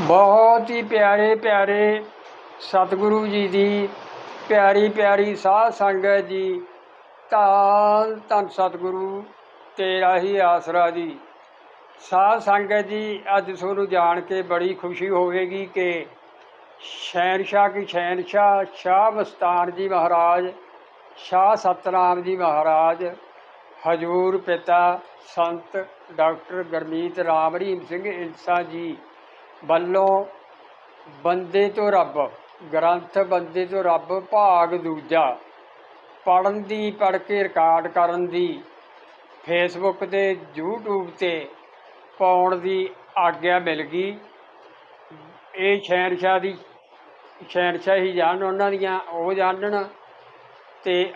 ਬਹੁਤ ਹੀ ਪਿਆਰੇ ਪਿਆਰੇ ਸਤਿਗੁਰੂ ਜੀ ਦੀ ਪਿਆਰੀ ਪਿਆਰੀ ਸਾਧ ਸੰਗਤ ਜੀ। ਧੰਨ ਧੰਨ ਸਤਿਗੁਰੂ ਤੇਰਾ ਹੀ ਆਸਰਾ ਜੀ। ਸਾਧ ਸੰਗਤ ਜੀ, ਅੱਜ ਤੁਹਾਨੂੰ ਜਾਣ ਕੇ ਬੜੀ ਖੁਸ਼ੀ ਹੋਵੇਗੀ ਕਿ ਸ਼ਹਿਰਸ਼ਾਹ ਕੀ ਸ਼ਹਿਨशाह ਸ਼ਾਹ ਬਸਤਾਨ ਜੀ ਮਹਾਰਾਜ, ਸ਼ਾਹ ਸਤਨਾਮ ਜੀ ਮਹਾਰਾਜ, ਹਜੂਰ ਪਿਤਾ ਸੰਤ ਡਾਕਟਰ ਗਰਮੀਤ ਰਾਮ ਰਹੀਮ ਸਿੰਘ ਇੰਸਾ ਜੀ ਵੱਲੋਂ ਬੰਦੇ ਤੋਂ ਰੱਬ, ਗ੍ਰੰਥ ਬੰਦੇ ਤੋਂ ਰੱਬ ਭਾਗ ਦੂਜਾ ਪੜਨ ਦੀ ਪੜ ਕੇ ਰਿਕਾਰਡ ਕਰਨ ਦੀ ਫੇਸਬੁੱਕ ਤੇ, YouTube ਤੇ ਪਾਉਣ ਦੀ ਆਗਿਆ ਮਿਲ ਗਈ। ਇਹ ਸ਼ਹਿਨशाह ਦੀ ਸ਼ਹਿਨशाह ਹੀ ਜਾਣ, ਉਹਨਾਂ ਦੀਆਂ ਉਹ ਜਾਣਨ ਤੇ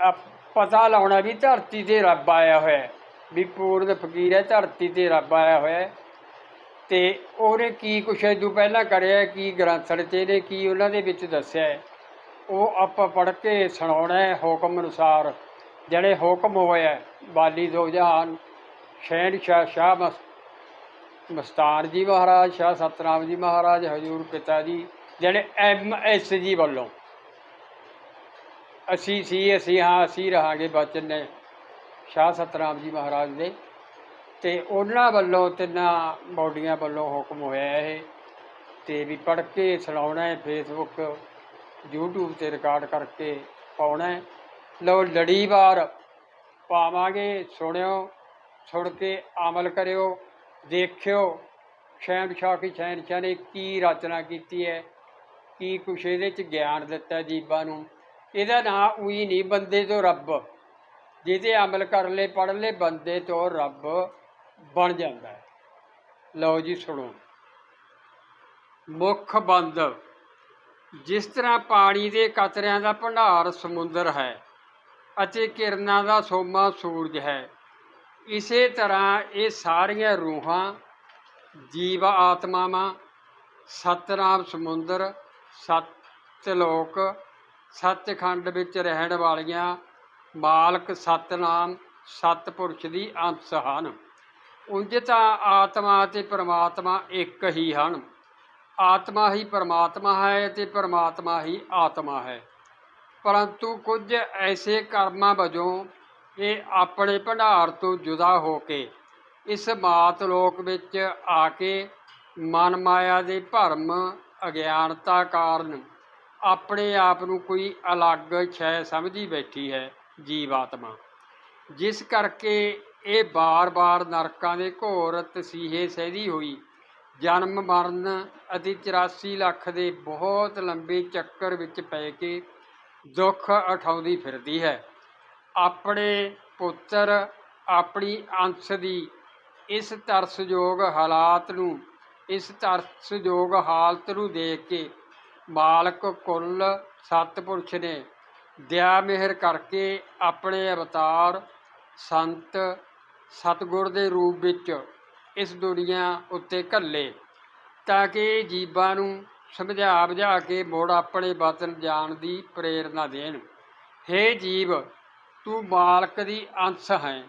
ਪਤਾ ਲਾਉਣਾ ਵੀ ਧਰਤੀ ਤੇ ਰੱਬ ਆਇਆ ਹੋਇਆ ਵੀ ਪੂਰਨ ਫਕੀਰ ਹੈ, ਧਰਤੀ ਤੇ ਰੱਬ ਆਇਆ ਹੋਇਆ ਤੇ ਉਹਨੇ ਕੀ ਕੁਛ ਇਦੋਂ ਪਹਿਲਾਂ ਕਰਿਆ, ਕੀ ਗ੍ਰੰਥ ਰਚੇ ਨੇ ਕੀ ਉਹਨਾਂ ਦੇ ਵਿੱਚ ਦੱਸਿਆ ਹੈ। ਉਹ ਆਪਾਂ ਪੜ੍ਹ ਕੇ ਸੁਣਾਉਣਾ ਹੈ ਹੁਕਮ ਅਨੁਸਾਰ। ਜਿਹੜੇ ਹੁਕਮ ਹੋਇਆ ਬਾਲੀ ਦੋ ਜਹਾਨ ਸ਼ਹਿਨशाह ਸ਼ਾਹ ਮਸ, ਮਸਤਾਨ ਜੀ ਮਹਾਰਾਜ, ਸ਼ਾਹ ਸਤਨਾਮ ਜੀ ਮਹਾਰਾਜ, ਹਜੂਰ ਪਿਤਾ ਜੀ, ਜਿਹੜੇ ਐਮ ਐਸ ਜੀ ਵੱਲੋਂ। ਅਸੀਂ ਸੀ, ਅਸੀਂ ਹਾਂ, ਅਸੀਂ ਰਹਾਂਗੇ ਬਚਨ ਨੇ ਸ਼ਾਹ ਸਤਨਾਮ ਜੀ ਮਹਾਰਾਜ ਦੇ। ਤੇ ਉਹਨਾਂ ਵੱਲੋਂ ਤਿੰਨਾਂ ਬੋਡੀਆਂ ਵੱਲੋਂ ਹੁਕਮ ਹੋਇਆ ਇਹ, ਤੇ ਵੀ ਪੜ੍ਹ ਕੇ ਸੁਣਾਉਣਾ ਹੈ ਫੇਸਬੁੱਕ YouTube ਤੇ ਰਿਕਾਰਡ ਕਰਕੇ ਪਾਉਣਾ ਹੈ। ਲੜੀ ਵਾਰ ਪਾਵਾਂਗੇ, ਸੁਣਿਓ, ਸੁਣ ਕੇ ਅਮਲ ਕਰਿਓ, ਦੇਖਿਓ ਸ਼ੈਮ ਸ਼ਾਹ ਕੀ ਸ਼ੈਨ ਸ਼ਾਹ ਨੇ ਕੀ ਰਚਨਾ ਕੀਤੀ ਹੈ, ਕੀ ਕੁਛ ਇਹਦੇ ਚ ਗਿਆਨ ਦਿੱਤਾ ਜੀਬਾਂ ਨੂੰ। ਇਹਦਾ ਨਾਂ ਉਹੀ ਨਹੀਂ, ਬੰਦੇ ਤੋਂ ਰੱਬ। ਜਿਹਦੇ ਅਮਲ ਕਰ ਲੈ ਪੜ ਲੈ ਬੰਦੇ ਤੋਂ ਰੱਬ। ਬਣ ਜਾਂਦਾ ਹੈ। ਲਓ ਜੀ ਸੁਣੋ। ਮੁੱਖ ਬੰਦ। ਜਿਸ ਤਰ੍ਹਾਂ ਪਾਣੀ ਦੇ ਕਤਰਿਆਂ ਦਾ ਭੰਡਾਰ ਸਮੁੰਦਰ ਹੈ ਅਤੇ ਕਿਰਨਾਂ ਦਾ ਸੋਮਾ ਸੂਰਜ ਹੈ, ਇਸੇ ਤਰ੍ਹਾਂ ਇਹ ਸਾਰੀਆਂ ਰੂਹਾਂ, ਜੀਵ ਆਤਮਾਵਾਂ, ਸਤਨਾਮ ਸਮੁੰਦਰ, ਸੱਤ ਲੋਕ, ਸੱਚਖੰਡ ਵਿੱਚ ਰਹਿਣ ਵਾਲੀਆਂ ਮਾਲਕ ਸਤਨਾਮ, ਸਤਪੁਰਸ਼ ਦੀ ਅੰਸ਼ ਹਨ। ਉਂਝ ਤਾਂ ਆਤਮਾ ਅਤੇ ਪਰਮਾਤਮਾ ਇੱਕ ਹੀ ਹਨ। ਆਤਮਾ ਹੀ ਪਰਮਾਤਮਾ ਹੈ ਅਤੇ ਪਰਮਾਤਮਾ ਹੀ ਆਤਮਾ ਹੈ। ਪਰੰਤੂ ਕੁਝ ਐਸੇ ਕਰਮਾਂ ਵਜੋਂ ਇਹ ਆਪਣੇ ਭੰਡਾਰ ਤੋਂ ਜੁਦਾ ਹੋ ਕੇ ਇਸ ਮਾਤ ਲੋਕ ਵਿੱਚ ਆ ਕੇ ਮਨ ਮਾਇਆ ਦੇ ਭਰਮ, ਅਗਿਆਨਤਾ ਕਾਰਨ ਆਪਣੇ ਆਪ ਨੂੰ ਕੋਈ ਅਲੱਗ ਛੈ ਸਮਝੀ ਬੈਠੀ ਹੈ ਜੀਵਾਤਮਾ। ਜਿਸ ਕਰਕੇ ਇਹ ਬਾਰ-ਬਾਰ ਨਰਕਾਂ ਦੇ ਘੋਰ ਤਸੀਹੇ ਸਹਿਦੀ ਹੋਈ। ਜਨਮ ਮਰਨ ਅਤੇ 84 ਲੱਖ ਦੇ ਬਹੁਤ ਲੰਬੇ ਚੱਕਰ ਵਿੱਚ ਪੈ ਕੇ ਦੁੱਖ ਉਠਾਉਂਦੀ ਫਿਰਦੀ ਹੈ। ਆਪਣੇ ਪੁੱਤਰ, ਆਪਣੀ ਅੰਸ਼ ਦੀ ਇਸ ਤਰਸਯੋਗ ਹਾਲਾਤ ਨੂੰ, ਇਸ ਤਰਸਯੋਗ ਹਾਲਤ ਨੂੰ ਦੇਖ ਕੇ ਮਾਲਕ ਕੁੱਲ ਸਤਪੁਰਸ਼ ਨੇ ਦਇਆ ਮਿਹਰ ਕਰਕੇ ਆਪਣੇ ਅਵਤਾਰ ਸੰਤ ਸਤਗੁਰ ਦੇ ਰੂਪ ਵਿੱਚ ਇਸ ਦੁਨੀਆ ਉੱਤੇ ਘੱਲੇ, ਤਾਂ ਕਿ ਜੀਵਾਂ ਨੂੰ ਸਮਝਾ ਬੁਝਾ ਕੇ ਮੋੜ ਆਪਣੇ ਵਤਨ ਜਾਣ ਦੀ ਪ੍ਰੇਰਨਾ ਦੇਣ। ਹੇ ਜੀਵ, ਤੂੰ ਮਾਲਕ ਦੀ ਅੰਸ਼ ਹੈ।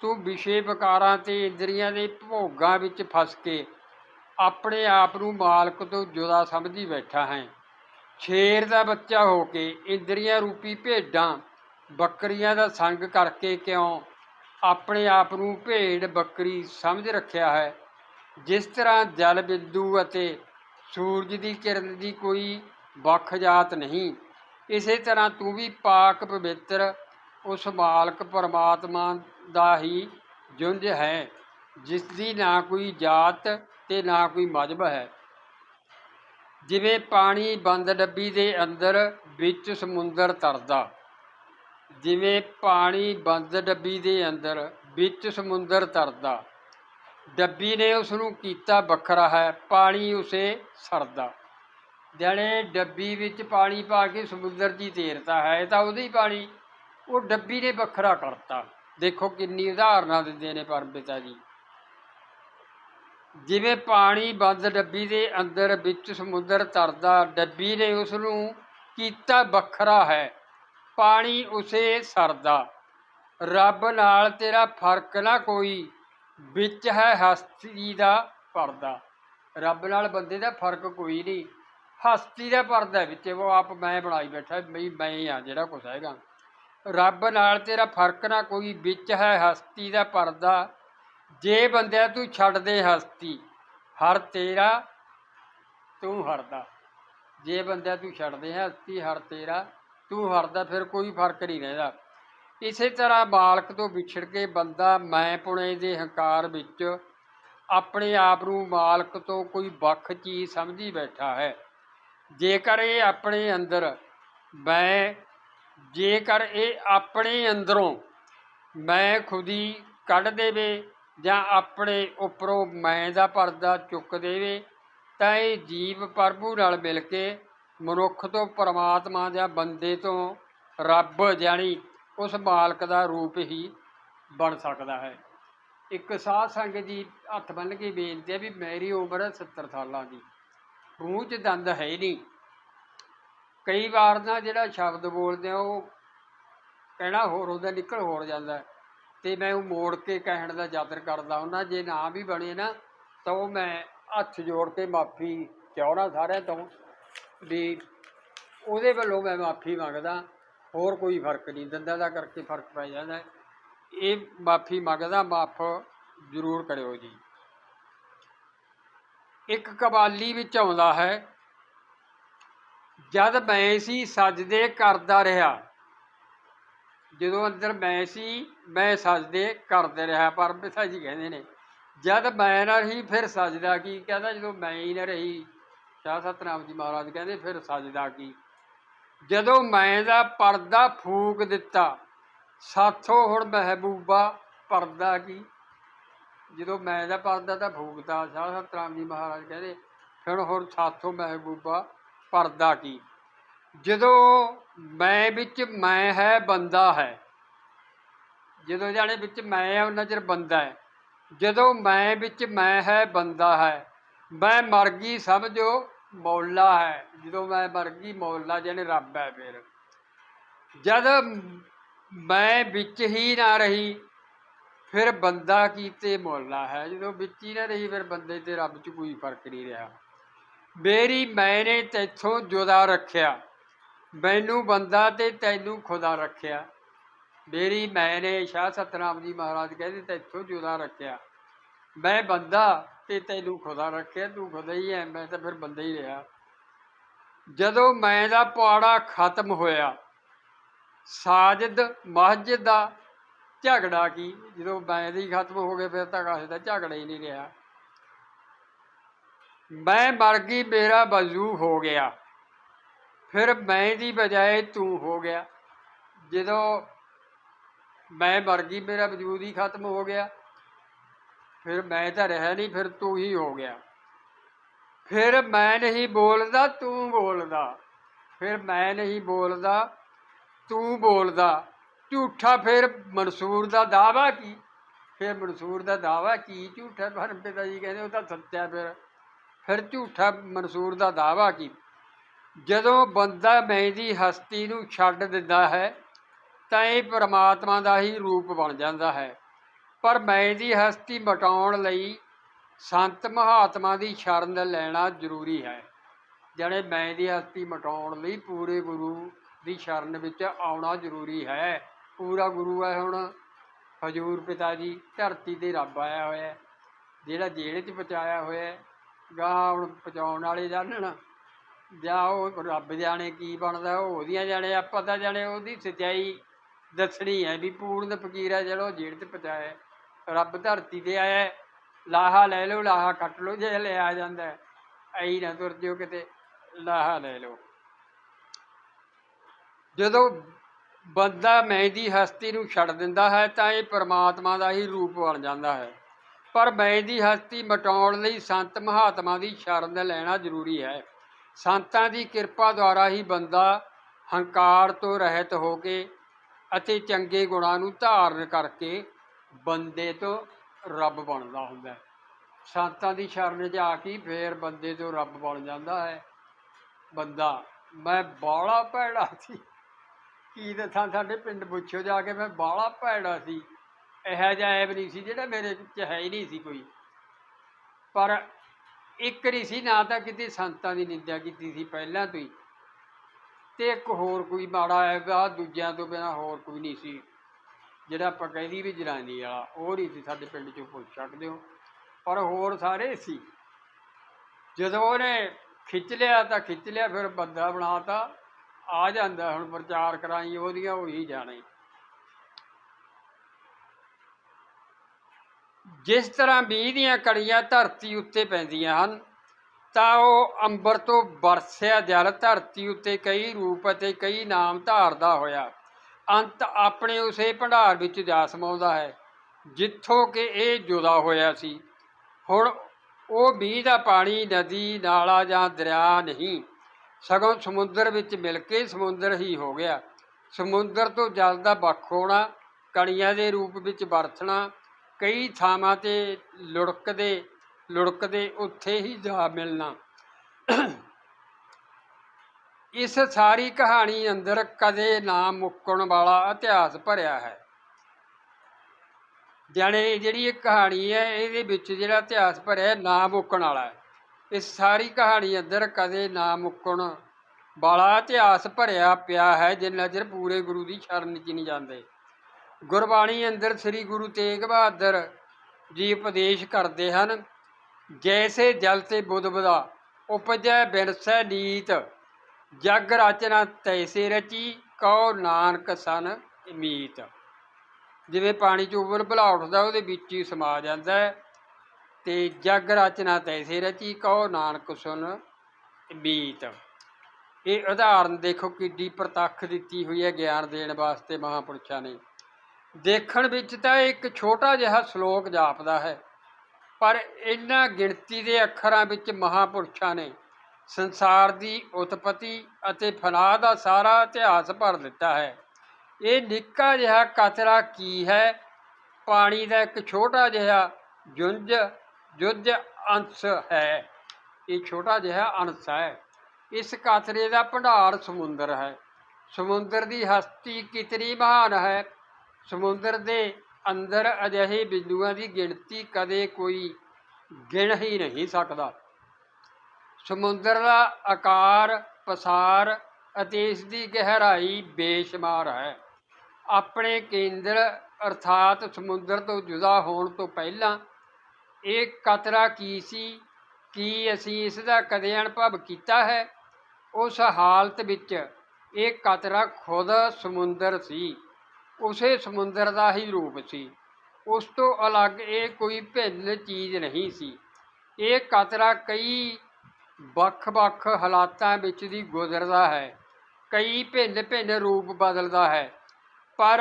ਤੂੰ ਵਿਸ਼ੇ ਵਿਕਾਰਾਂ ਤੇ ਇੰਦਰੀਆਂ ਦੇ ਭੋਗਾਂ ਵਿੱਚ ਫਸ ਕੇ ਆਪਣੇ ਆਪ ਨੂੰ ਮਾਲਕ ਤੋਂ ਜੁਦਾ ਸਮਝੀ ਬੈਠਾ ਹੈ। ਸ਼ੇਰ ਦਾ ਬੱਚਾ ਹੋ ਕੇ ਇੰਦਰੀਆਂ ਰੂਪੀ ਭੇਡਾਂ ਬੱਕਰੀਆਂ ਦਾ ਸੰਗ ਕਰਕੇ ਕਿਉਂ ਆਪਣੇ ਆਪ ਨੂੰ ਭੇਡ ਬੱਕਰੀ ਸਮਝ ਰੱਖਿਆ ਹੈ। ਜਿਸ ਤਰ੍ਹਾਂ ਜਲ ਬਿੰਦੂ ਅਤੇ ਸੂਰਜ ਦੀ ਕਿਰਨ ਦੀ ਕੋਈ ਵੱਖ ਜਾਤ ਨਹੀਂ, ਇਸੇ ਤਰ੍ਹਾਂ ਤੂੰ ਵੀ ਪਾਕ ਪਵਿੱਤਰ, ਉਸ ਮਾਲਕ ਪਰਮਾਤਮਾ ਦਾ ਹੀ ਜੁੰਝ ਹੈ ਜਿਸ ਦੀ ਨਾ ਕੋਈ ਜਾਤ ਤੇ ਨਾ ਕੋਈ ਮਜ਼ਹਬ ਹੈ। ਜਿਵੇਂ ਪਾਣੀ ਬੰਦ ਡੱਬੀ ਦੇ ਅੰਦਰ ਵਿੱਚ ਸਮੁੰਦਰ ਤਰਦਾ ਜਿਵੇਂ ਪਾਣੀ ਬੰਦ ਡੱਬੀ ਦੇ ਅੰਦਰ ਵਿੱਚ ਸਮੁੰਦਰ ਤਰਦਾ। ਡੱਬੀ ਨੇ ਉਸ ਨੂੰ ਕੀਤਾ ਵੱਖਰਾ ਹੈ, ਪਾਣੀ ਉਸੇ ਸਰਦਾ। ਜਣੇ ਡੱਬੀ ਵਿੱਚ ਪਾਣੀ ਪਾ ਕੇ ਸਮੁੰਦਰ ਦੀ ਤੇਰਤਾ ਹੈ ਤਾਂ ਉਹਦੇ ਹੀ ਪਾਣੀ। ਉਹ ਡੱਬੀ ਨੇ ਵੱਖਰਾ ਕਰਤਾ। ਦੇਖੋ ਕਿੰਨੀ ਉਦਾਹਰਨਾਂ ਦਿੰਦੇ ਨੇ ਪਰਮ ਪਿਤਾ ਜੀ। ਜਿਵੇਂ ਪਾਣੀ ਬੰਦ ਡੱਬੀ ਦੇ ਅੰਦਰ ਵਿੱਚ ਸਮੁੰਦਰ ਤਰਦਾ, ਡੱਬੀ ਨੇ ਉਸ ਨੂੰ ਕੀਤਾ ਵੱਖਰਾ ਹੈ। ਪਾਣੀ ਉਸੇ ਸਰਦਾ। ਰੱਬ ਨਾਲ ਤੇਰਾ ਫ਼ਰਕ ਨਾ ਕੋਈ, ਵਿੱਚ ਹੈ ਹਸਤੀ ਦਾ ਪਰਦਾ। ਰੱਬ ਨਾਲ ਬੰਦੇ ਦਾ ਫ਼ਰਕ ਕੋਈ ਨਹੀਂ। ਹਸਤੀ ਦਾ ਪਰਦਾ ਵਿੱਚ, ਉਹ ਆਪ ਮੈਂ ਬਣਾਈ ਬੈਠਾ, ਬਈ ਮੈਂ ਹੀ ਆ, ਜਿਹੜਾ ਕੁਛ ਹੈਗਾ। ਰੱਬ ਨਾਲ ਤੇਰਾ ਫ਼ਰਕ ਨਾ ਕੋਈ, ਵਿੱਚ ਹੈ ਹਸਤੀ ਦਾ ਪਰਦਾ। ਜੇ ਬੰਦਿਆ ਤੂੰ ਛੱਡ ਦੇ ਹਸਤੀ, ਹਰ ਤੇਰਾ ਤੂੰ ਹਰਦਾ। ਜੇ ਬੰਦਿਆ ਤੂੰ ਛੱਡਦੇ ਹਸਤੀ, ਹਰ ਤੇਰਾ ਤੂੰ ਹਰਦਾ ਫਿਰ ਕੋਈ ਫ਼ਰਕ ਨਹੀਂ ਰਹਿੰਦਾ। ਇਸੇ ਤਰ੍ਹਾਂ ਮਾਲਕ ਤੋਂ ਵਿਛੜ ਕੇ ਬੰਦਾ ਮੈਂ ਪੁਣੇ ਦੇ ਹੰਕਾਰ ਵਿੱਚ ਆਪਣੇ ਆਪ ਨੂੰ ਮਾਲਕ ਤੋਂ ਕੋਈ ਵੱਖ ਚੀਜ਼ ਸਮਝੀ ਬੈਠਾ ਹੈ। ਜੇਕਰ ਇਹ ਆਪਣੇ ਅੰਦਰ ਮੈਂ, ਜੇਕਰ ਇਹ ਆਪਣੇ ਅੰਦਰੋਂ ਮੈਂ ਖੁਦੀ ਕੱਢ ਦੇਵੇ ਜਾਂ ਆਪਣੇ ਉੱਪਰੋਂ ਮੈਂ ਦਾ ਪਰਦਾ ਚੁੱਕ ਦੇਵੇ, ਤਾਂ ਇਹ ਜੀਵ ਪ੍ਰਭੂ ਨਾਲ ਮਿਲ ਕੇ ਮਨੁੱਖ ਤੋਂ ਪਰਮਾਤਮਾ ਜਾਂ ਬੰਦੇ ਤੋਂ ਰੱਬ ਜਾਣੀ ਉਸ ਮਾਲਕ ਦਾ ਰੂਪ ਹੀ ਬਣ ਸਕਦਾ ਹੈ। ਇੱਕ ਸਾਧ ਸੰਗਤ ਜੀ ਹੱਥ ਬੰਨ੍ਹ ਕੇ ਬੇਨਤੀ ਹੈ ਵੀ ਮੇਰੀ ਉਮਰ ਹੈ 70 ਸਾਲਾਂ ਦੀ। ਮੂੰਹ 'ਚ ਦੰਦ ਹੈ ਨਹੀਂ। ਕਈ ਵਾਰ ਨਾ ਜਿਹੜਾ ਸ਼ਬਦ ਬੋਲਦੇ ਆ, ਉਹ ਕਹਿਣਾ ਹੋਰ ਉਹਦਾ ਨਿਕਲ ਹੋਰ ਜਾਂਦਾ ਹੈ। ਤੇ ਮੈਂ ਉਹ ਮੋੜ ਕੇ ਕਹਿਣ ਦਾ ਯਤਨ ਕਰਦਾ ਹੁੰਦਾ। ਜੇ ਨਾ ਵੀ ਬਣੇ ਨਾ, ਤਾਂ ਉਹ ਮੈਂ ਹੱਥ ਜੋੜ ਕੇ ਮਾਫੀ ਚਾਹਣਾ ਸਾਰਿਆਂ ਤੋਂ। ਵੀ ਉਹਦੇ ਵੱਲੋਂ ਮੈਂ ਮਾਫੀ ਮੰਗਦਾ, ਹੋਰ ਕੋਈ ਫ਼ਰਕ ਨਹੀਂ, ਦੰਦਾਂ ਦਾ ਕਰਕੇ ਫ਼ਰਕ ਪੈ ਜਾਂਦਾ। ਇਹ ਮਾਫੀ ਮੰਗਦਾ, ਮਾਫ ਜ਼ਰੂਰ ਕਰਿਓ ਜੀ। ਇੱਕ ਕਵਾਲੀ ਵਿੱਚ ਆਉਂਦਾ ਹੈ, ਜਦ ਮੈਂ ਸੀ ਸਜਦੇ ਕਰਦਾ ਰਿਹਾ। ਜਦੋਂ ਅੰਦਰ ਮੈਂ ਸੀ, ਮੈਂ ਸਜਦੇ ਕਰਦੇ ਰਿਹਾ ਪਰ ਪਿਤਾ ਜੀ ਕਹਿੰਦੇ ਨੇ, ਜਦ ਮੈਂ ਨਾ ਰਹੀ ਫਿਰ ਸਜਦਾ, ਕੀ ਕਹਿੰਦਾ ਜਦੋਂ ਮੈਂ ਹੀ ਨਾ ਰਹੀ? ਸ਼ਾਹ ਸਤਨਾਮ ਜੀ ਮਹਾਰਾਜ ਕਹਿੰਦੇ, ਫਿਰ ਸਜਦਾ ਕੀ? ਜਦੋਂ ਮੈਂ ਦਾ ਪਰਦਾ ਫੂਕ ਦਿੱਤਾ, ਸਾਥੋਂ ਹੁਣ ਮਹਿਬੂਬਾ ਪਰਦਾ ਕੀ? ਜਦੋਂ ਮੈਂ ਦਾ ਪਰਦਾ ਤਾਂ ਫੂਕਤਾ ਸ਼ਾਹ ਸਤਨਾਮ ਜੀ ਮਹਾਰਾਜ ਕਹਿੰਦੇ, ਫਿਰ ਹੁਣ ਸਾਥੋਂ ਮਹਿਬੂਬਾ ਪਰਦਾ ਕੀ? ਜਦੋਂ ਮੈਂ ਵਿੱਚ ਮੈਂ ਹੈ, ਬੰਦਾ ਹੈ। ਜਦੋਂ ਜਾਣੇ ਵਿੱਚ ਮੈਂ ਹੈ ਉਹਨਾਂ ਚਿਰ ਬੰਦਾ ਹੈ। ਜਦੋਂ ਮੈਂ ਵਿੱਚ ਮੈਂ ਹੈ, ਬੰਦਾ ਹੈ। ਮੈਂ ਮਰ ਗਈ, ਸਮਝੋ ਮੌਲਾ ਹੈ, ਜਦੋਂ ਮੈਂ ਮਰ ਗਈ ਮੌਲਾ ਜਾਣੇ ਰੱਬ ਹੈ ਫਿਰ। ਜਦ ਮੈਂ ਵਿੱਚ ਹੀ ਨਾ ਰਹੀ, ਫਿਰ ਬੰਦਾ ਕੀਤੇ ਮੌਲਾ ਹੈ? ਜਦੋਂ ਵਿੱਚ ਹੀ ਨਾ ਰਹੀ, ਫਿਰ ਬੰਦੇ ਤੇ ਰੱਬ 'ਚ ਕੋਈ ਫ਼ਰਕ ਨਹੀਂ ਰਿਹਾ। ਮੇਰੀ ਮੈਂ ਨੇ ਤੈਥੋਂ ਜੁਦਾ ਰੱਖਿਆ। ਮੈਨੂੰ ਬੰਦਾ ਤੇ ਤੈਨੂੰ ਖੁਦਾ ਰੱਖਿਆ। ਮੇਰੀ ਮੈਂ ਨੇ ਸ਼ਾਹ ਸਤਨਾਮ ਜੀ ਮਹਾਰਾਜ ਕਹਿੰਦੇ ਤੈਥੋਂ ਜੁਦਾ ਰੱਖਿਆ। ਮੈਂ ਬੰਦਾ ਤੇ ਤੈਨੂੰ ਖੁਦਾ ਰੱਖਿਆ, ਤੂੰ ਖੁਦਾ ਹੀ ਹੈ ਮੈਂ ਤਾਂ ਫਿਰ ਬੰਦਾ ਹੀ ਰਿਹਾ। ਜਦੋਂ ਮੈਂ ਦਾ ਪਾੜਾ ਖਤਮ ਹੋਇਆ, ਸਾਜਦ ਮਸਜਿਦ ਦਾ ਝਗੜਾ ਕੀ? ਜਦੋਂ ਮੈਂ ਦੀ ਖਤਮ ਹੋ ਗਏ ਫਿਰ ਤਾਂ ਕਾਸੇ ਦਾ ਝਗੜਾ ਹੀ ਨਹੀਂ ਰਿਹਾ। ਮੈਂ ਮਰ ਗਈ, ਮੇਰਾ ਵਜੂ ਹੋ ਗਿਆ। ਫਿਰ ਮੈਂ ਦੀ ਬਜਾਏ ਤੂੰ ਹੋ ਗਿਆ। ਜਦੋਂ ਮੈਂ ਮਰ ਗਈ, ਮੇਰਾ ਵਜੂਦ ਹੀ ਖਤਮ ਹੋ ਗਿਆ। ਫਿਰ ਮੈਂ ਤਾਂ ਰਹਿ ਨਹੀਂ ਫਿਰ ਤੂੰ ਹੀ ਹੋ ਗਿਆ। ਫਿਰ ਮੈਂ ਨਹੀਂ ਬੋਲਦਾ, ਤੂੰ ਬੋਲਦਾ। ਫਿਰ ਮੈਂ ਨਹੀਂ ਬੋਲਦਾ, ਤੂੰ ਬੋਲਦਾ। ਝੂਠਾ ਫਿਰ ਮਨਸੂਰ ਦਾ ਦਾਵਾ ਕੀ? ਫਿਰ ਮਨਸੂਰ ਦਾ ਦਾਵਾ ਕੀ? ਝੂਠਾ ਪਰ ਪਿਤਾ ਜੀ ਕਹਿੰਦੇ ਉਹ ਤਾਂ ਸੱਚਾ ਫਿਰ। ਫਿਰ ਝੂਠਾ ਮਨਸੂਰ ਦਾ ਦਾਵਾ ਕੀ? ਜਦੋਂ ਬੰਦਾ ਮੈਂ ਦੀ ਹਸਤੀ ਨੂੰ ਛੱਡ ਦਿੰਦਾ ਹੈ, ਤਾਂ ਇਹ ਪਰਮਾਤਮਾ ਦਾ ਹੀ ਰੂਪ ਬਣ ਜਾਂਦਾ ਹੈ। ਪਰ ਮੈਂ ਦੀ ਹਸਤੀ ਮਟਾਉਣ ਲਈ ਸੰਤ ਮਹਾਤਮਾ ਦੀ ਸ਼ਰਨ ਲੈਣਾ ਜ਼ਰੂਰੀ ਹੈ। ਜਿਹੜੇ ਮੈਂ ਦੀ ਹਸਤੀ ਮਟਾਉਣ ਲਈ ਪੂਰੇ ਗੁਰੂ ਦੀ ਸ਼ਰਨ ਵਿੱਚ ਆਉਣਾ ਜ਼ਰੂਰੀ ਹੈ। ਪੂਰਾ ਗੁਰੂ ਹੈ ਹੁਣ। ਹਜੂਰ ਪਿਤਾ ਜੀ ਧਰਤੀ ਤੇ ਰੱਬ ਆਇਆ ਹੋਇਆ ਜਿਹੜਾ ਜੇਲ੍ਹ 'ਚ ਪਹੁੰਚਾਇਆ ਹੋਇਆ ਹੈ। ਗਾਂ ਹੁਣ ਪਹੁੰਚਾਉਣ ਵਾਲੇ ਜਾਣਨ ਜਾਂ ਉਹ ਰੱਬ ਜਾਣੇ ਕੀ ਬਣਦਾ ਉਹ ਉਹਦੀਆਂ ਜਾਣੇ ਆਪਾਂ ਤਾਂ ਜਾਣੇ ਉਹਦੀ ਸੱਚਾਈ ਦੱਸਣੀ ਹੈ ਵੀ ਪੂਰਨ ਫਕੀਰ ਹੈ ਜਿਹੜਾ ਉਹ ਜੇਲ੍ਹ 'ਚ ਪਹੁੰਚਾਇਆ ਰੱਬ ਧਰਤੀ ਤੇ ਆਇਆ ਲਾਹਾ ਲੈ ਲਓ, ਲਾਹਾ ਕੱਟ ਲਓ, ਜੇ ਲਿਆ ਜਾਂਦਾ ਹੈ। ਨਾ ਤੁਰ ਜਿਓ ਕਿਤੇ, ਲਾਹਾ ਲੈ ਲਓ। ਜਦੋਂ ਬੰਦਾ ਮੈਂ ਦੀ ਹਸਤੀ ਨੂੰ ਛੱਡ ਦਿੰਦਾ ਹੈ, ਤਾਂ ਇਹ ਪਰਮਾਤਮਾ ਦਾ ਹੀ ਰੂਪ ਬਣ ਜਾਂਦਾ ਹੈ। ਪਰ ਮੈਂ ਦੀ ਹਸਤੀ ਮਟਾਉਣ ਲਈ ਸੰਤ ਮਹਾਤਮਾ ਦੀ ਸ਼ਰਨ ਲੈਣਾ ਜ਼ਰੂਰੀ ਹੈ। ਸੰਤਾਂ ਦੀ ਕਿਰਪਾ ਦੁਆਰਾ ਹੀ ਬੰਦਾ ਹੰਕਾਰ ਤੋਂ ਰਹਿਤ ਹੋ ਕੇ ਅਤੇ ਚੰਗੇ ਗੁਣਾਂ ਨੂੰ ਧਾਰਨ ਕਰਕੇ ਬੰਦੇ ਤੋਂ ਰੱਬ ਬਣਦਾ ਹੁੰਦਾ ਹੈ। ਸੰਤਾਂ ਦੀ ਸ਼ਰਨ ਜਾ ਕੇ ਹੀ ਫੇਰ ਬੰਦੇ ਤੋਂ ਰੱਬ ਬਣ ਜਾਂਦਾ ਹੈ। ਬੰਦਾ, ਮੈਂ ਬਾਲਾ ਭੈੜਾ ਸੀ। ਕੀ ਦੱਸਾਂ ਸਾਡੇ ਪਿੰਡ ਪੁੱਛੋ ਜਾ ਕੇ ਮੈਂ ਬਾਲਾ ਭੈੜਾ ਸੀ। ਇਹੋ ਜਿਹਾ ਐਬ ਨਹੀਂ ਸੀ ਜਿਹੜਾ ਮੇਰੇ ਵਿੱਚ ਹੈ ਹੀ ਨਹੀਂ ਸੀ ਕੋਈ। ਪਰ ਇੱਕ ਨਹੀਂ ਸੀ, ਨਾ ਤਾਂ ਕਿਤੇ ਸੰਤਾਂ ਦੀ ਨਿੰਦਿਆ ਕੀਤੀ ਸੀ ਪਹਿਲਾਂ ਤੋਂ ਹੀ। ਤੇ ਇੱਕ ਹੋਰ ਕੋਈ ਮਾੜਾ ਐਬ ਹੈਗਾ ਦੂਜਿਆਂ ਤੋਂ ਬਿਨਾ ਹੋਰ ਕੋਈ ਨਹੀਂ ਸੀ। ਜਿਹੜਾ ਆਪਾਂ ਕਹਿੰਦੀ ਵੀ ਜਨਾਨੀ ਵਾਲਾ, ਉਹ ਨਹੀਂ ਸੀ ਸਾਡੇ ਪਿੰਡ ਚੋਂ ਪੁੱਛ ਸਕਦੇ ਹੋ ਪਰ ਹੋਰ ਸਾਰੇ ਸੀ। ਜਦੋਂ ਉਹਨੇ ਖਿੱਚ ਲਿਆ ਤਾਂ ਖਿੱਚ ਲਿਆ, ਫਿਰ ਬੰਦਾ ਬਣਾਤਾ, ਆ ਜਾਂਦਾ ਹੁਣ ਪ੍ਰਚਾਰ ਕਰਾਈ, ਉਹਦੀਆਂ ਉਹੀ ਜਾਣੇ। ਜਿਸ ਤਰ੍ਹਾਂ ਮੀਂਹ ਦੀਆਂ ਕੜੀਆਂ ਧਰਤੀ ਉੱਤੇ ਪੈਂਦੀਆਂ ਹਨ, ਤਾਂ ਉਹ ਅੰਬਰ ਤੋਂ ਵਰਸਿਆ ਜਲ ਧਰਤੀ ਉੱਤੇ ਕਈ ਰੂਪ ਅਤੇ ਕਈ ਨਾਮ ਧਾਰਦਾ ਹੋਇਆ। ਅੰਤ ਆਪਣੇ ਉਸੇ ਭੰਡਾਰ ਵਿੱਚ ਜਾ ਸਮਾਉਂਦਾ ਹੈ, ਜਿੱਥੋਂ ਕਿ ਇਹ ਜੁਦਾ ਹੋਇਆ ਸੀ। ਹੁਣ ਉਹ ਮੀਂਹ ਦਾ ਪਾਣੀ ਨਦੀ, ਨਾਲਾ ਜਾਂ ਦਰਿਆ ਨਹੀਂ, ਸਗੋਂ ਸਮੁੰਦਰ ਵਿੱਚ ਮਿਲ ਕੇ ਸਮੁੰਦਰ ਹੀ ਹੋ ਗਿਆ। ਸਮੁੰਦਰ ਤੋਂ ਜਲ ਦਾ ਵੱਖ ਹੋਣਾ, ਕਣੀਆਂ ਦੇ ਰੂਪ ਵਿੱਚ ਵਰਤਣਾ, ਕਈ ਥਾਵਾਂ ਤੇ ਲੁੜਕਦੇ ਲੁੜਕਦੇ ਉੱਥੇ ਹੀ ਜਾ ਮਿਲਣਾ। ਇਸ ਸਾਰੀ ਕਹਾਣੀ ਅੰਦਰ ਕਦੇ ਨਾ ਮੁੱਕਣ ਵਾਲਾ ਇਤਿਹਾਸ ਭਰਿਆ ਹੈ। ਜਾਣੇ ਜਿਹੜੀ ਇਹ ਕਹਾਣੀ ਹੈ, ਇਹਦੇ ਵਿੱਚ ਜਿਹੜਾ ਇਤਿਹਾਸ ਭਰਿਆ ਨਾ ਮੁੱਕਣ ਵਾਲਾ ਹੈ। ਇਸ ਸਾਰੀ ਕਹਾਣੀ ਅੰਦਰ ਕਦੇ ਨਾ ਮੁੱਕਣ ਵਾਲਾ ਇਤਿਹਾਸ ਭਰਿਆ ਪਿਆ ਹੈ, ਜੇ ਨਜ਼ਰ ਪੂਰੇ ਗੁਰੂ ਦੀ ਸ਼ਰਨ 'ਚ ਨਹੀਂ ਜਾਂਦੇ। ਗੁਰਬਾਣੀ ਅੰਦਰ ਸ੍ਰੀ ਗੁਰੂ ਤੇਗ ਬਹਾਦਰ ਜੀ ਉਪਦੇਸ਼ ਕਰਦੇ ਹਨ, ਜੈਸੇ ਜਲ ਤੇ ਬੁੱਧ ਬੁਦਾ ਉਪਜੈ ਬਿਰਸੈ ਨੀਤ। ਜਗ ਰਚਨਾ ਤੈਸੇ ਰਚੀ, ਕਉ ਨਾਨਕ ਸਨ ਮੀਤ। ਜਿਵੇਂ ਪਾਣੀ ਚ ਉਬਲ ਭਲਾ ਉੱਠਦਾ, ਉਹਦੇ ਵਿੱਚ ਹੀ ਸਮਾ ਜਾਂਦਾ ਹੈ। ਤੇ ਜਗ ਰਚਨਾ ਤੈਸੇ ਰਚੀ, ਕਉ ਨਾਨਕ ਸੁਨ ਮੀਤ। ਇਹ ਉਦਾਹਰਨ ਦੇਖੋ ਕਿੱਡੀ ਪ੍ਰਤੱਖ ਦਿੱਤੀ ਹੋਈ ਹੈ ਗਿਆਨ ਦੇਣ ਵਾਸਤੇ ਮਹਾਪੁਰਸ਼ਾਂ ਨੇ। ਦੇਖਣ ਵਿੱਚ ਤਾਂ ਇੱਕ ਛੋਟਾ ਜਿਹਾ ਸ਼ਲੋਕ ਜਾਪਦਾ ਹੈ, ਪਰ ਇਹਨਾਂ ਗਿਣਤੀ ਦੇ ਅੱਖਰਾਂ ਵਿੱਚ ਮਹਾਪੁਰਸ਼ਾਂ ਨੇ ਸੰਸਾਰ ਦੀ ਉਤਪਤੀ ਅਤੇ ਫਨਾਹ ਦਾ ਸਾਰਾ ਇਤਿਹਾਸ ਭਰ ਦਿੱਤਾ ਹੈ। ਇਹ ਨਿੱਕਾ ਜਿਹਾ ਕਤਰਾ ਕੀ ਹੈ? ਪਾਣੀ ਦਾ ਇੱਕ ਛੋਟਾ ਜਿਹਾ ਜੁੰਜ ਜੁੱਜ ਅੰਸ਼ ਹੈ। ਇਹ ਛੋਟਾ ਜਿਹਾ ਅੰਸ਼ ਹੈ। ਇਸ ਕਤਰੇ ਦਾ ਭੰਡਾਰ ਸਮੁੰਦਰ ਹੈ। ਸਮੁੰਦਰ ਦੀ ਹਸਤੀ ਕਿਤਨੀ ਮਹਾਨ ਹੈ? ਸਮੁੰਦਰ ਦੇ ਅੰਦਰ ਅਜਿਹੇ ਬਿੰਦੂਆਂ ਦੀ ਗਿਣਤੀ ਕਦੇ ਕੋਈ ਗਿਣ ਹੀ ਨਹੀਂ ਸਕਦਾ। ਸਮੁੰਦਰ ਦਾ ਆਕਾਰ, ਪਸਾਰ ਅਤੇ ਇਸ ਦੀ ਗਹਿਰਾਈ ਬੇਸ਼ੁਮਾਰ ਹੈ। ਆਪਣੇ ਕੇਂਦਰ ਅਰਥਾਤ ਸਮੁੰਦਰ ਤੋਂ ਜੁਦਾ ਹੋਣ ਤੋਂ ਪਹਿਲਾਂ ਇਹ ਕਤਰਾ ਕੀ ਸੀ, ਕੀ ਅਸੀਂ ਇਸ ਦਾ ਕਦੇ ਅਨੁਭਵ ਕੀਤਾ ਹੈ? ਉਸ ਹਾਲਤ ਵਿੱਚ ਇਹ ਕਤਰਾ ਖੁਦ ਸਮੁੰਦਰ ਸੀ, ਉਸੇ ਸਮੁੰਦਰ ਦਾ ਹੀ ਰੂਪ ਸੀ। ਉਸ ਤੋਂ ਅਲੱਗ ਇਹ ਕੋਈ ਭਿੰਨ ਚੀਜ਼ ਨਹੀਂ ਸੀ। ਇਹ ਕਤਰਾ ਕਈ ਵੱਖ-ਵੱਖ ਹਾਲਾਤਾਂ ਵਿੱਚ ਦੀ ਗੁਜ਼ਰਦਾ ਹੈ। ਕਈ ਭਿੰਨ-ਭਿੰਨ ਰੂਪ ਬਦਲਦਾ ਹੈ, ਪਰ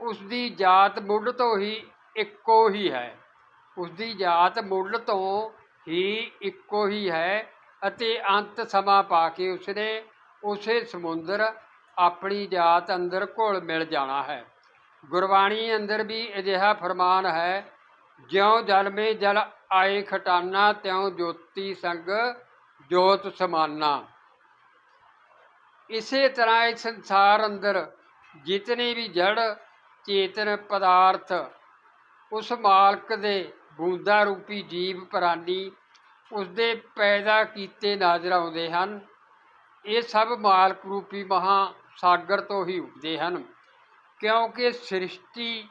ਉਸ ਦੀ ਜਾਤ ਮੁੱਢ ਤੋਂ ਹੀ ਇੱਕੋ ਹੀ ਹੈ। ਉਸ ਦੀ ਜਾਤ ਮੁੱਢ ਤੋਂ ਹੀ ਇੱਕੋ ਹੀ ਹੈ ਅਤੇ ਅੰਤ ਸਮਾਂ ਪਾ ਕੇ ਉਸਨੇ ਉਸੇ ਸਮੁੰਦਰ ਆਪਣੀ ਜਾਤ ਅੰਦਰ ਘੁਲ ਮਿਲ ਜਾਣਾ ਹੈ। ਗੁਰਬਾਣੀ ਅੰਦਰ ਵੀ ਅਜਿਹਾ ਫਰਮਾਨ ਹੈ, ਜਿਉ ਜਲ ਮੇ ਜਲ ਆਏ ਖਟਾਨਾ, ਤਿਉ ਜੋਤੀ ਸੰਗ ਜੋਤ ਸਮਾਨਾ। ਇਸੇ ਤਰ੍ਹਾਂ ਇਸ ਸੰਸਾਰ ਅੰਦਰ ਜਿਤਨੇ ਵੀ ਜੜ, ਚੇਤਨ ਪਦਾਰਥ, ਉਸ ਮਾਲਕ ਦੇ ਬੂੰਦਾ ਰੂਪੀ ਜੀਵ ਪ੍ਰਾਣੀ ਉਸ ਦੇ ਪੈਦਾ ਕੀਤੇ ਨਜ਼ਰ ਆਉਂਦੇ ਹਨ। ਇਹ ਸਭ ਮਾਲਕ ਰੂਪੀ ਮਹਾ ਸਾਗਰ ਤੋਂ ਹੀ ਉੱਠਦੇ ਹਨ, ਕਿਉਂਕਿ ਸ੍ਰਿਸ਼ਟੀ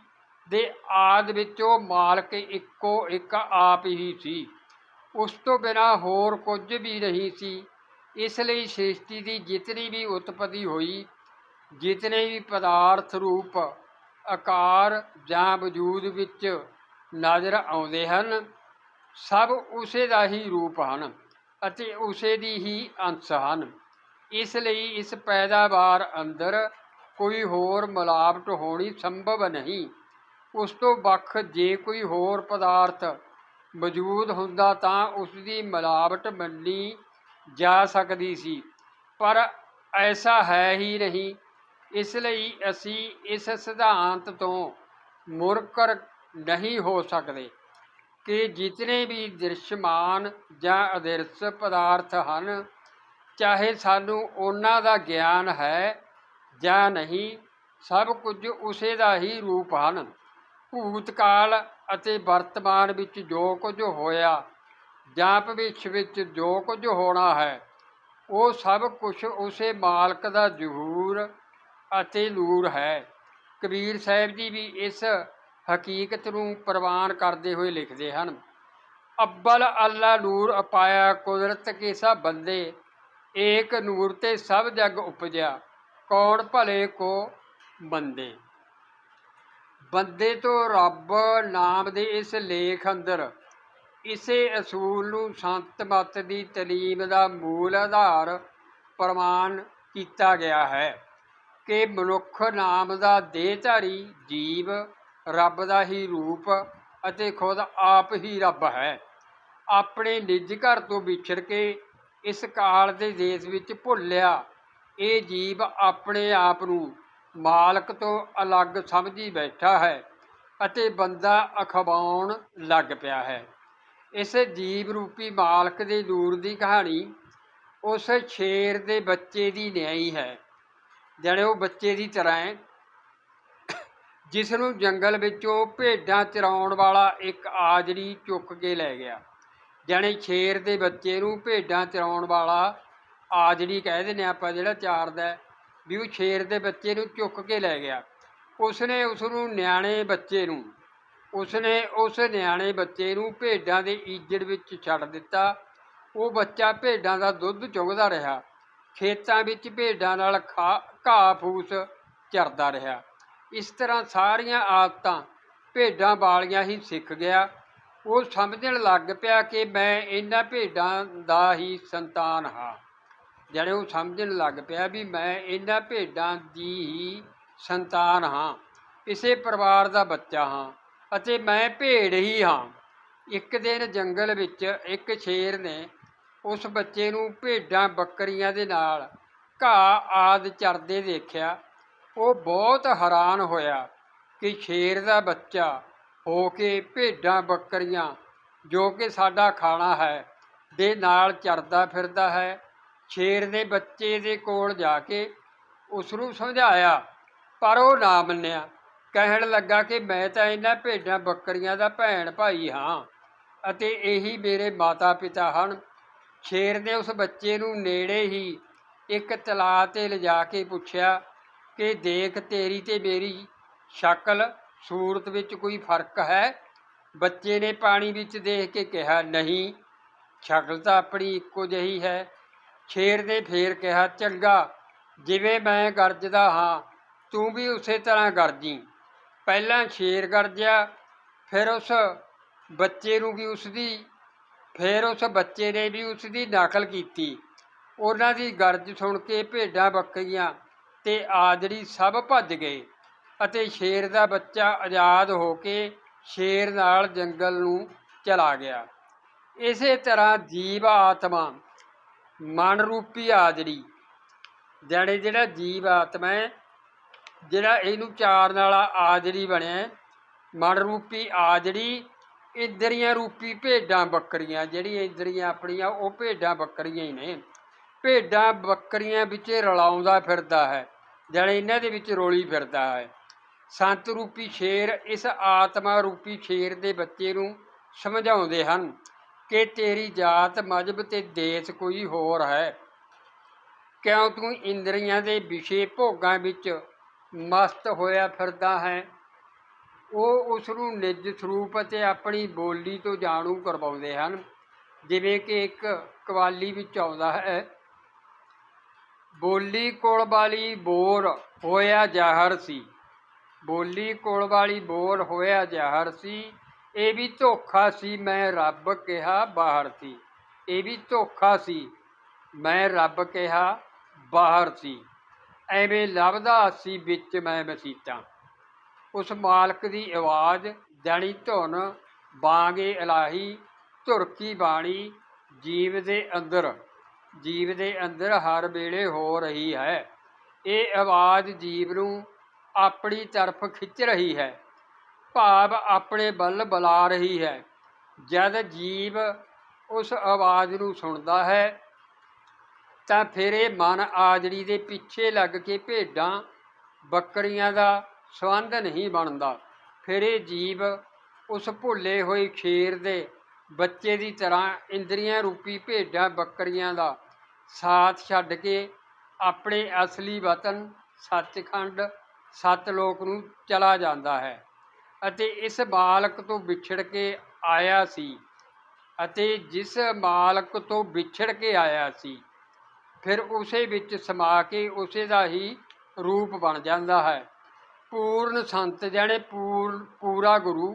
ਦੇ ਆਦ ਵਿੱਚ ਉਹ ਮਾਲਕ ਇੱਕੋ ਇੱਕ ਆਪ ਹੀ ਸੀ। ਉਸ ਤੋਂ ਬਿਨਾ ਹੋਰ ਕੁਝ ਵੀ ਨਹੀਂ ਸੀ। ਇਸ ਲਈ ਸ੍ਰਿਸ਼ਟੀ ਦੀ ਜਿਤਨੀ ਵੀ ਉਤਪਤੀ ਹੋਈ, ਜਿਤਨੇ ਵੀ ਪਦਾਰਥ ਰੂਪ, ਆਕਾਰ ਜਾਂ ਵਜੂਦ ਵਿੱਚ ਨਜ਼ਰ ਆਉਂਦੇ ਹਨ, ਸਭ ਉਸੇ ਦਾ ਹੀ ਰੂਪ ਹਨ ਅਤੇ ਉਸੇ ਦੀ ਹੀ ਅੰਸ਼ ਹਨ। ਇਸ ਲਈ ਇਸ ਪੈਦਾਵਾਰ ਅੰਦਰ ਕੋਈ ਹੋਰ ਮਿਲਾਵਟ ਹੋਣੀ ਸੰਭਵ ਨਹੀਂ। ਉਸ ਤੋਂ ਵੱਖ ਜੇ ਕੋਈ ਹੋਰ ਪਦਾਰਥ ਮੌਜੂਦ ਹੁੰਦਾ ਤਾਂ ਉਸ ਦੀ ਮਿਲਾਵਟ ਮੰਨੀ ਜਾ ਸਕਦੀ ਸੀ। ਪਰ ਐਸਾ ਹੈ ਹੀ ਨਹੀਂ। ਇਸ ਲਈ ਅਸੀਂ ਇਸ ਸਿਧਾਂਤ ਤੋਂ ਮੁਰਕਰ ਨਹੀਂ ਹੋ ਸਕਦੇ ਕਿ ਜਿਤਨੇ ਵੀ ਦ੍ਰਿਸ਼ਮਾਨ ਜਾਂ ਅਦ੍ਰਿਸ਼ ਪਦਾਰਥ ਹਨ, ਚਾਹੇ ਸਾਨੂੰ ਉਹਨਾਂ ਦਾ ਗਿਆਨ ਹੈ ਜਾਂ ਨਹੀਂ, ਸਭ ਕੁਝ ਉਸੇ ਦਾ ਹੀ ਰੂਪ ਹਨ। ਭੂਤਕਾਲ ਅਤੇ ਵਰਤਮਾਨ ਵਿੱਚ ਜੋ ਕੁਝ ਹੋਇਆ ਜਾਂ ਭਵਿੱਖ ਵਿੱਚ ਜੋ ਕੁਝ ਹੋਣਾ ਹੈ, ਉਹ ਸਭ ਕੁਝ ਉਸੇ ਮਾਲਕ ਦਾ ਜ਼ਹੂਰ ਅਤੇ ਨੂਰ ਹੈ। ਕਬੀਰ ਸਾਹਿਬ ਜੀ ਵੀ ਇਸ ਹਕੀਕਤ ਨੂੰ ਪ੍ਰਵਾਨ ਕਰਦੇ ਹੋਏ ਲਿਖਦੇ ਹਨ, ਅੱਬਲ ਅੱਲਾ ਨੂਰ ਅਪਾਇਆ ਕੁਦਰਤ ਕੇ ਸਭ ਬੰਦੇ, ਏਕ ਨੂਰ ਤੇ ਸਭ ਜਗ ਉਪਜਿਆ, ਕੌਣ ਭਲੇ ਕੋ ਬੰਦੇ ਬੰਦੇ ਤੋਂ ਰੱਬ ਨਾਮ ਦੇ ਇਸ ਲੇਖ ਅੰਦਰ ਇਸੇ ਅਸੂਲ ਨੂੰ ਸੰਤ ਮਤ ਦੀ ਤਲੀਮ ਦਾ ਮੂਲ ਆਧਾਰ ਪ੍ਰਮਾਣ ਕੀਤਾ ਗਿਆ ਹੈ ਕਿ ਮਨੁੱਖ ਨਾਮ ਦਾ ਦੇਹਧਾਰੀ ਜੀਵ ਰੱਬ ਦਾ ਹੀ ਰੂਪ ਅਤੇ ਖੁਦ ਆਪ ਹੀ ਰੱਬ ਹੈ। ਆਪਣੇ ਨਿੱਜ ਘਰ ਤੋਂ ਵਿਛੜ ਕੇ ਇਸ ਕਾਲ ਦੇ ਦੇਸ਼ ਵਿੱਚ ਭੁੱਲਿਆ ਇਹ ਜੀਵ ਆਪਣੇ ਆਪ ਨੂੰ ਮਾਲਕ ਤੋਂ ਅਲੱਗ ਸਮਝੀ ਬੈਠਾ ਹੈ ਅਤੇ ਬੰਦਾ ਅਖਵਾਉਣ ਲੱਗ ਪਿਆ ਹੈ। ਇਸ ਜੀਵ ਰੂਪੀ ਮਾਲਕ ਦੇ ਦੂਰ ਦੀ ਕਹਾਣੀ ਉਸ ਸ਼ੇਰ ਦੇ ਬੱਚੇ ਦੀ ਨਿਆਈ ਹੈ। ਜਿਹੜੇ ਉਹ ਬੱਚੇ ਦੀ ਤਰ੍ਹਾਂ ਹੈ, ਜਿਸ ਨੂੰ ਜੰਗਲ ਵਿੱਚੋਂ ਭੇਡਾਂ ਚਰਾਉਣ ਵਾਲਾ ਇੱਕ ਆਜੜੀ ਚੁੱਕ ਕੇ ਲੈ ਗਿਆ। ਜਾਣੇ ਸ਼ੇਰ ਦੇ ਬੱਚੇ ਨੂੰ ਭੇਡਾਂ ਚਰਾਉਣ ਵਾਲਾ ਆਜੜੀ ਕਹਿ ਦਿੰਦੇ ਹਾਂ ਆਪਾਂ ਜਿਹੜਾ ਚਾਰਦਾ ਵੀ ਉਹ ਸ਼ੇਰ ਦੇ ਬੱਚੇ ਨੂੰ ਚੁੱਕ ਕੇ ਲੈ ਗਿਆ। ਉਸਨੇ ਉਸ ਨੂੰ ਨਿਆਣੇ ਬੱਚੇ ਨੂੰ, ਉਸਨੇ ਉਸ ਨਿਆਣੇ ਬੱਚੇ ਨੂੰ ਭੇਡਾਂ ਦੇ ਈਜੜ ਵਿੱਚ ਛੱਡ ਦਿੱਤਾ। ਉਹ ਬੱਚਾ ਭੇਡਾਂ ਦਾ ਦੁੱਧ ਚੁੰਗਦਾ ਰਿਹਾ। ਖੇਤਾਂ ਵਿੱਚ ਭੇਡਾਂ ਨਾਲ ਖਾ, ਘਾਹ ਫੂਸ ਚਰਦਾ ਰਿਹਾ। ਇਸ ਤਰ੍ਹਾਂ ਸਾਰੀਆਂ ਆਦਤਾਂ ਭੇਡਾਂ ਵਾਲੀਆਂ ਹੀ ਸਿੱਖ ਗਿਆ। ਉਹ ਸਮਝਣ ਲੱਗ ਪਿਆ ਕਿ ਮੈਂ ਇਹਨਾਂ ਭੇਡਾਂ ਦਾ ਹੀ ਸੰਤਾਨ ਹਾਂ। ਜਿਹੜੇ ਉਹ ਸਮਝਣ ਲੱਗ ਪਿਆ ਵੀ ਮੈਂ ਇਹਨਾਂ ਭੇਡਾਂ ਦੀ ਹੀ ਸੰਤਾਨ ਹਾਂ, ਇਸੇ ਪਰਿਵਾਰ ਦਾ ਬੱਚਾ ਹਾਂ ਅਤੇ ਮੈਂ ਭੇਡ ਹੀ ਹਾਂ। ਇੱਕ ਦਿਨ ਜੰਗਲ ਵਿੱਚ ਇੱਕ ਸ਼ੇਰ ਨੇ ਉਸ ਬੱਚੇ ਨੂੰ ਭੇਡਾਂ ਬੱਕਰੀਆਂ ਦੇ ਨਾਲ ਘਾਹ ਆਦ ਚਰਦੇ ਦੇਖਿਆ। ਉਹ ਬਹੁਤ ਹੈਰਾਨ ਹੋਇਆ ਕਿ ਸ਼ੇਰ ਦਾ ਬੱਚਾ ਹੋ ਕੇ ਭੇਡਾਂ ਬੱਕਰੀਆਂ ਜੋ ਕਿ ਸਾਡਾ ਖਾਣਾ ਹੈ ਦੇ ਨਾਲ ਚਰਦਾ ਫਿਰਦਾ ਹੈ ਸ਼ੇਰ ਦੇ ਬੱਚੇ ਦੇ ਕੋਲ ਜਾ ਕੇ ਉਸ ਨੂੰ ਸਮਝਾਇਆ, ਪਰ ਉਹ ਨਾ ਮੰਨਿਆ। ਕਹਿਣ ਲੱਗਾ ਕਿ ਮੈਂ ਤਾਂ ਇਹਨਾਂ ਭੇਡਾਂ ਬੱਕਰੀਆਂ ਦਾ ਭੈਣ ਭਾਈ ਹਾਂ ਅਤੇ ਇਹੀ ਮੇਰੇ ਮਾਤਾ ਪਿਤਾ ਹਨ। ਸ਼ੇਰ ਨੇ ਉਸ ਬੱਚੇ ਨੂੰ ਨੇੜੇ ਹੀ ਇੱਕ ਤਲਾਅ ਤੇ ਲਿਜਾ ਕੇ ਪੁੱਛਿਆ ਕਿ ਦੇਖ ਤੇਰੀ ਤੇ ਮੇਰੀ ਸ਼ਕਲ, ਸੂਰਤ ਵਿੱਚ ਕੋਈ ਫ਼ਰਕ ਹੈ? ਬੱਚੇ ਨੇ ਪਾਣੀ ਵਿੱਚ ਦੇਖ ਕੇ ਕਿਹਾ, ਨਹੀਂ, ਸ਼ਕਲ ਤਾਂ ਆਪਣੀ ਇੱਕੋ ਜਿਹੀ ਹੈ। ਸ਼ੇਰ ਨੇ ਫੇਰ ਕਿਹਾ, ਚੰਗਾ, ਜਿਵੇਂ ਮੈਂ ਗਰਜਦਾ ਹਾਂ, ਤੂੰ ਵੀ ਉਸੇ ਤਰ੍ਹਾਂ ਗਰਜੀ। ਪਹਿਲਾਂ ਸ਼ੇਰ ਗਰਜਿਆ, ਫਿਰ ਉਸ ਬੱਚੇ ਨੂੰ ਵੀ ਉਸ ਦੀ ਫਿਰ ਉਸ ਬੱਚੇ ਨੇ ਵੀ ਉਸ ਦੀ ਨਕਲ ਕੀਤੀ। ਉਹਨਾਂ ਦੀ ਗਰਜ ਸੁਣ ਕੇ ਭੇਡਾਂ ਬੱਕਰੀਆਂ ਤੇ ਆਦੜੀ ਸਭ ਭੱਜ ਗਏ ਅਤੇ ਸ਼ੇਰ ਦਾ ਬੱਚਾ ਆਜ਼ਾਦ ਹੋ ਕੇ ਸ਼ੇਰ ਨਾਲ ਜੰਗਲ ਨੂੰ ਚਲਾ ਗਿਆ। ਇਸੇ ਤਰ੍ਹਾਂ ਜੀਵ ਆਤਮਾ ਮਨ ਰੂਪੀ ਆਦੜੀ ਜਿਹੜੇ ਜਿਹੜਾ ਜੀਵ ਆਤਮਾ ਹੈ, ਜਿਹੜਾ ਇਹਨੂੰ ਚਾਰਨ ਵਾਲਾ ਆਜੜੀ ਬਣਿਆ ਮਨ ਰੂਪੀ ਆਜੜੀ ਇੰਦਰੀਆਂ ਰੂਪੀ ਭੇਡਾਂ ਬੱਕਰੀਆਂ, ਜਿਹੜੀਆਂ ਇੰਦਰੀਆਂ ਆਪਣੀਆਂ ਉਹ ਭੇਡਾਂ ਬੱਕਰੀਆਂ ਹੀ ਨੇ। ਭੇਡਾਂ ਬੱਕਰੀਆਂ ਵਿੱਚ ਰਲਾਉਂਦਾ ਫਿਰਦਾ ਹੈ, ਜਾਣੇ ਇਹਨਾਂ ਦੇ ਵਿੱਚ ਰੋਲੀ ਫਿਰਦਾ ਹੈ। ਸੰਤ ਰੂਪੀ ਸ਼ੇਰ ਇਸ ਆਤਮਾ ਰੂਪੀ ਸ਼ੇਰ ਦੇ ਬੱਚੇ ਨੂੰ ਸਮਝਾਉਂਦੇ ਹਨ। ਕਿ ਤੇਰੀ ਜਾਤ ਮਜਬ ਤੇ ਦੇਸ਼ ਕੋਈ ਹੋਰ ਹੈ। ਕਿਉਂ ਤੂੰ ਇੰਦਰੀਆਂ ਦੇ ਵਿਸ਼ੇ ਭੋਗਾਂ ਵਿੱਚ ਮਸਤ ਹੋਇਆ ਫਿਰਦਾ ਹੈ? ਉਹ ਉਸ ਨੂੰ ਨਿਜ ਸਰੂਪ ਅਤੇ ਆਪਣੀ ਬੋਲੀ ਤੋਂ ਜਾਣੂ ਕਰਵਾਉਂਦੇ ਹਨ। ਜਿਵੇਂ ਕਿ ਇੱਕ ਕਵਾਲੀ ਵਿੱਚ ਆਉਂਦਾ ਹੈ, ਬੋਲੀ ਕੋਲ ਵਾਲੀ ਬੋਰ ਹੋਇਆ ਜ਼ਾਹਰ ਸੀ। ਬੋਲੀ ਕੋਲ ਵਾਲੀ ਬੋਰ ਹੋਇਆ ਜ਼ਾਹਰ ਸੀ। ਇਹ ਵੀ ਧੋਖਾ ਸੀ, ਮੈਂ ਰੱਬ ਕਿਹਾ ਬਾਹਰ ਸੀ। ਇਹ ਵੀ ਧੋਖਾ ਸੀ, ਮੈਂ ਰੱਬ ਕਿਹਾ ਬਾਹਰ ਸੀ। ਐਵੇਂ ਲੱਭਦਾ ਸੀ ਵਿੱਚ ਮੈਂ ਮਸੀਤਾਂ। ਉਸ ਮਾਲਕ ਦੀ ਆਵਾਜ਼ ਦਣੀ ਧੁਨ, ਬਾਗੇ ਇਲਾਹੀ, ਧੁਰਕੀ ਬਾਣੀ, ਜੀਵ ਦੇ ਅੰਦਰ, ਜੀਵ ਦੇ ਅੰਦਰ ਹਰ ਵੇਲੇ ਹੋ ਰਹੀ ਹੈ। ਇਹ ਆਵਾਜ਼ ਜੀਵ ਨੂੰ ਆਪਣੀ ਤਰਫ ਖਿੱਚ ਰਹੀ ਹੈ। ਭਾਵ ਆਪਣੇ ਵੱਲ ਬੁਲਾ ਰਹੀ ਹੈ। ਜਦ ਜੀਵ ਉਸ ਆਵਾਜ਼ ਨੂੰ ਸੁਣਦਾ ਹੈ, ਤਾਂ ਫਿਰ ਇਹ ਮਨ ਆਜੜੀ ਦੇ ਪਿੱਛੇ ਲੱਗ ਕੇ ਭੇਡਾਂ, ਬੱਕਰੀਆਂ ਦਾ ਸੰਬੰਧ ਨਹੀਂ ਬਣਦਾ। ਫਿਰ ਇਹ ਜੀਵ ਉਸ ਭੁੱਲੇ ਹੋਏ ਖੇਰ ਦੇ ਬੱਚੇ ਦੀ ਤਰ੍ਹਾਂ ਇੰਦਰੀਆਂ ਰੂਪੀ ਭੇਡਾਂ, ਬੱਕਰੀਆਂ ਦਾ ਸਾਥ ਛੱਡ ਕੇ ਆਪਣੇ ਅਸਲੀ ਵਤਨ, ਸੱਚਖੰਡ, ਸਤਲੋਕ ਨੂੰ ਚਲਾ ਜਾਂਦਾ ਹੈ। ਅਤੇ ਇਸ ਮਾਲਕ ਤੋਂ ਵਿਛੜ ਕੇ ਆਇਆ ਸੀ ਅਤੇ ਜਿਸ ਮਾਲਕ ਤੋਂ ਵਿਛੜ ਕੇ ਆਇਆ ਸੀ, ਫਿਰ ਉਸੇ ਵਿੱਚ ਸਮਾ ਕੇ ਉਸੇ ਦਾ ਹੀ ਰੂਪ ਬਣ ਜਾਂਦਾ ਹੈ। ਪੂਰਨ ਸੰਤ ਜਾਣੇ ਪੂਰਨ ਪੂਰਾ ਗੁਰੂ,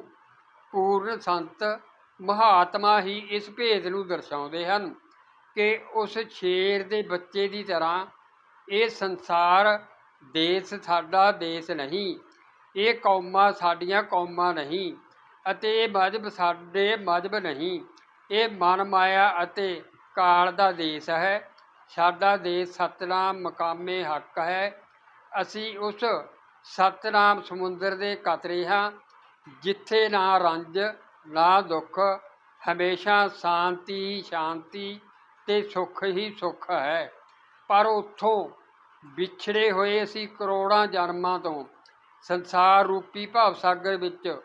ਪੂਰਨ ਸੰਤ ਮਹਾਤਮਾ ਹੀ ਇਸ ਭੇਦ ਨੂੰ ਦਰਸਾਉਂਦੇ ਹਨ ਕਿ ਉਸ ਸ਼ੇਰ ਦੇ ਬੱਚੇ ਦੀ ਤਰ੍ਹਾਂ ਇਹ ਸੰਸਾਰ ਦੇਸ਼ ਸਾਡਾ ਦੇਸ਼ ਨਹੀਂ ਇਹ ਕੌਮਾਂ ਸਾਡੀਆਂ ਕੌਮਾਂ ਨਹੀਂ ਅਤੇ ਇਹ ਮਜ਼ਹਬ ਸਾਡੇ ਮਜ਼ਹਬ ਨਹੀਂ। ਇਹ ਮਨ ਮਾਇਆ ਅਤੇ ਕਾਲ ਦਾ ਦੇਸ਼ ਹੈ। ਸਾਡਾ ਦੇਸ਼ ਸਤਨਾਮ ਮਕਾਮੇ ਹੱਕ ਹੈ। ਅਸੀਂ ਉਸ ਸਤਨਾਮ ਸਮੁੰਦਰ ਦੇ ਕਤਰੇ ਹਾਂ, ਜਿੱਥੇ ਨਾ ਰੰਜ, ਨਾ ਦੁੱਖ, ਹਮੇਸ਼ਾ ਸ਼ਾਂਤੀ ਹੀ ਸ਼ਾਂਤੀ ਤੇ ਸੁੱਖ ਹੀ ਸੁੱਖ ਹੈ। ਪਰ ਉੱਥੋਂ ਵਿਛੜੇ ਹੋਏ ਅਸੀਂ ਕਰੋੜਾਂ ਜਨਮਾਂ ਤੋਂ ਸੰਸਾਰ ਰੂਪੀ ਭਵ ਸਾਗਰ ਵਿੱਚ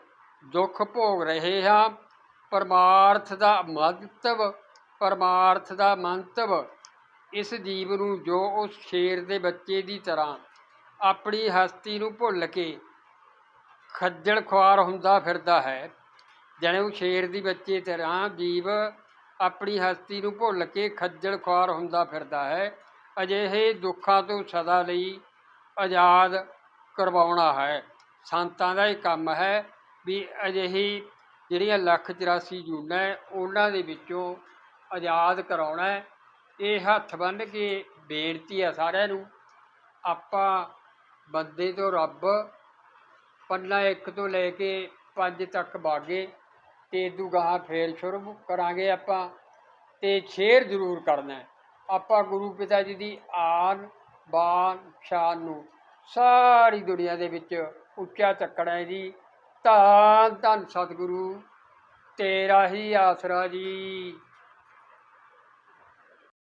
ਦੁੱਖ ਭੋਗ ਰਹੇ ਹਾਂ। ਪਰਮਾਰਥ ਦਾ ਮਹੱਤਵ ਪਰਮਾਰਥ ਦਾ ਮੰਤਵ, ਇਸ ਜੀਵ ਨੂੰ ਜੋ ਉਸ ਸ਼ੇਰ ਦੇ ਬੱਚੇ ਦੀ ਤਰ੍ਹਾਂ ਆਪਣੀ ਹਸਤੀ ਨੂੰ ਭੁੱਲ ਕੇ ਖੱਜਲ ਖੁਆਰ ਹੁੰਦਾ ਫਿਰਦਾ ਹੈ ਜਾਣੇ ਉਹ ਸ਼ੇਰ ਦੀ ਬੱਚੇ ਤਰ੍ਹਾਂ ਜੀਵ ਆਪਣੀ ਹਸਤੀ ਨੂੰ ਭੁੱਲ ਕੇ ਖੱਜਲ ਖੁਆਰ ਹੁੰਦਾ ਫਿਰਦਾ ਹੈ। ਅਜਿਹੇ ਦੁੱਖਾਂ ਤੋਂ ਸਦਾ ਲਈ ਆਜ਼ਾਦ ਕਰਵਾਉਣਾ ਹੈ। ਸੰਤਾਂ ਦਾ ਇਹ ਕੰਮ ਹੈ ਵੀ ਅਜਿਹੀ ਜਿਹੜੀਆਂ ਲੱਖ 84 ਜੂਨਾਂ ਹੈ, ਉਹਨਾਂ ਦੇ ਵਿੱਚੋਂ ਆਜ਼ਾਦ ਕਰਾਉਣਾ ਇਹ ਹੱਥ ਬੰਨ੍ਹ ਕੇ ਬੇਨਤੀ ਹੈ ਸਾਰਿਆਂ ਨੂੰ ਆਪਾਂ ਬੰਦੇ ਤੋਂ ਰੱਬ ਪੰਨਾ ਇੱਕ ਤੋਂ ਲੈ ਕੇ ਪੰਜ ਤੱਕ ਬਾਗੇ ਤੇ ਇਦੂ ਫੇਰ ਸ਼ੁਰੂ ਕਰਾਂਗੇ ਆਪਾਂ ਤੇ ਸ਼ੇਅਰ ਜ਼ਰੂਰ ਕਰਨਾ ਆਪਾਂ ਗੁਰੂ ਪਿਤਾ ਜੀ ਦੀ ਆਨ ਬਾਨ ਸ਼ਾਨ ਨੂੰ ਸਾਰੀ ਦੁਨੀਆ ਦੇ ਵਿੱਚ ਉੱਚਾ ਚੱਕਣਾ ਹੈ ਜੀ। ਧੰਨ ਧੰਨ ਸਤਿਗੁਰੂ, ਤੇਰਾ ਹੀ ਆਸਰਾ ਜੀ।